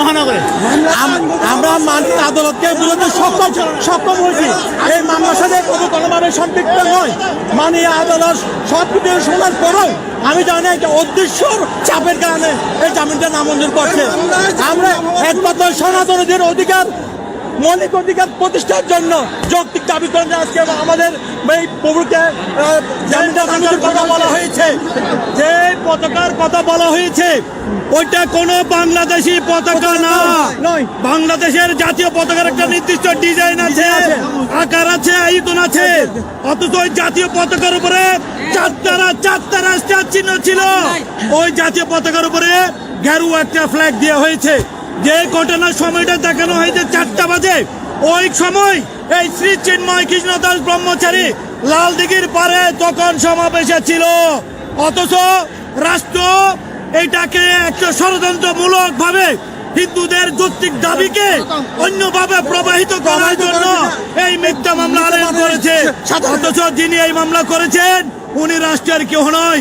মহানগরে। আমরা মাননীয় আদালতকে বিরুদ্ধে সক্ষম সক্ষম হয়েছি। এই মামলার সাথে কোনো কোনোভাবে সম্পৃক্ত নয়। মাননীয় আদালত সব কিছু শোনার পরেও আমি জানি একটা উদ্দেশ্যর চাপের কারণে এই জামিনটা নামঞ্জুর করছে। আমরা একমাত্র সনাতনীদের অধিকার মৌলিক অধিকার প্রতিষ্ঠার জন্য যৌক্তিক দাবি করে আজকে আমাদের এই প্রভুকে কথা বলা হয়েছে। যে পতাকার কথা বলা হয়েছে ওইটা কোনো বাংলাদেশি পতাকা না। বাংলাদেশের জাতীয় পতাকার একটা নির্দিষ্ট ডিজাইন আছে। আকার আছে আয়তন আছে। অথচ ওই জাতীয় পতাকার উপরে চারটারা চারটারা স্টার চিহ্ন ছিল ওই জাতীয় পতাকার উপরে ঘেরু একটা ফ্ল্যাগ দেওয়া হয়েছে। যে ঘটনার সময়টা দেখানো হয়েছে চারটা বাজে ওই সময় এই শ্রী চিন্ময় কৃষ্ণ দাস ব্রহ্মচারী লাল দিঘির পারে তখন সমাবেশে ছিল। অথচ রাষ্ট্র এটাকে একটা ষড়যন্ত্রমূলক ভাবে হিন্দুদের যৌক্তিক দাবিকে অন্যভাবে প্রবাহিত করার জন্য এই মিথ্যা মামলা আনয়ন করেছে। অথচ যিনি এই মামলা করেছেন উনি রাষ্ট্রের কেউ নয়।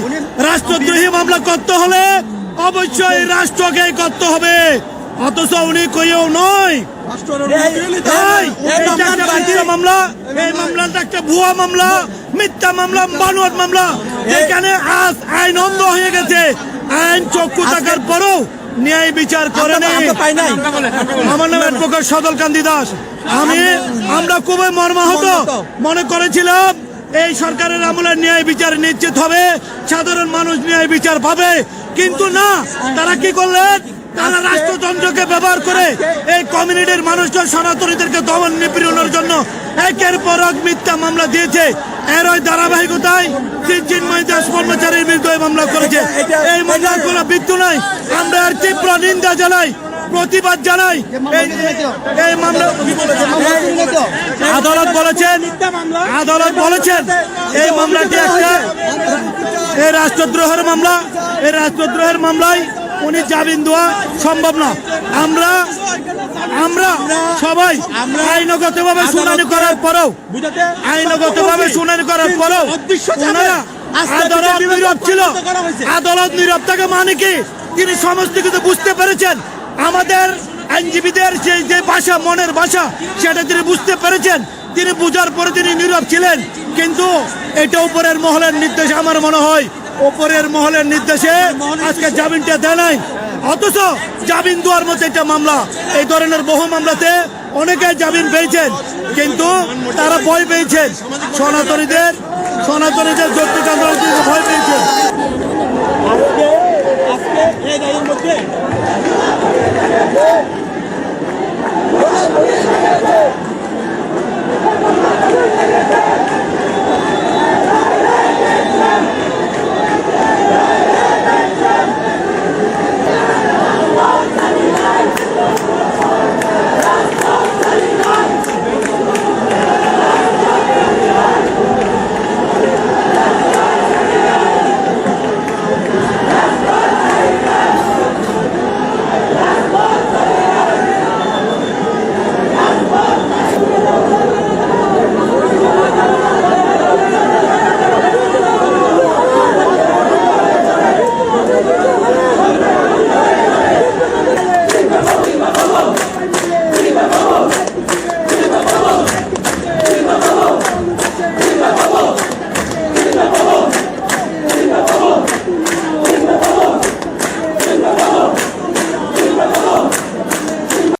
রাষ্ট্রদ্রোহী মামলা করতে হলে অবশ্যই রাষ্ট্রকেই করতে হবে। অথচ উনি কেউ নয়। মামলা এই মামলাটা একটা ভুয়া মামলা মিথ্যা মামলা মামলা। এখানে আজ আইন অন্ধ হয়ে গেছে। আইন চক্ষু থাকার পরও ন্যায় বিচার করেনি আমরা পাই নাই। আমার নাম অ্যাডভোকেট সদল কান্তি দাস। আমি আমরা খুবই মর্মাহত। মনে করেছিলাম এই সরকারের আমলে ন্যায় বিচার নিশ্চিত হবে সাধারণ মানুষ ন্যায় বিচার পাবে। কিন্তু না তারা কি করলেন? তারা রাষ্ট্রযন্ত্রকে ব্যবহার করে এই কমিউনিটির মানুষজন সনাতনীদেরকে দমন নিপীড়নের জন্য একের পর এক মিথ্যা মামলা দিয়েছে। এর ওই ধারাবাহিকতায় চিন্ময় দাস কর্মচারীর বিরুদ্ধে মামলা করেছে। এই মামলার কোনো মৃত্যু নাই। আমরা এর তীব্র নিন্দা জানাই প্রতিবাদ জানাই। এই মামলা আদালত বলেছেন আদালত বলেছেন এই মামলাটি একটা এই রাষ্ট্রদ্রোহের মামলা এই রাষ্ট্রদ্রোহের মামলায় উনি জামিন দেওয়া সম্ভব না। আমরা আমরা সবাই আইনগতভাবে শুনানি করার পরেও, আইনগতভাবে শুনানি করার পরেও ওনারা আদালত নীরব ছিল। আদালত নীরব থাকে মানে কি? তিনি সমস্ত কিছু বুঝতে পেরেছেন। আমাদের আইনজীবীদের যে যে ভাষা, মনের ভাষা, সেটা তিনি বুঝতে পেরেছেন। তিনি বুঝার পরে তিনি নীরব ছিলেন। কিন্তু এটা উপরের মহলের নির্দেশ আমার মনে হয় উপরের মহলের নির্দেশে আজকে জামিনটা দেয় নাই। অথচ জামিন দেওয়ার মতো একটা মামলা। এই ধরনের বহু মামলাতে অনেকে জামিন পেয়েছেন। কিন্তু তারা ভয় পেয়েছেন। সনাতনীদের সনাতনীদের যৌক্তিক আন্দোলন ভয় পেয়েছেন। আজকে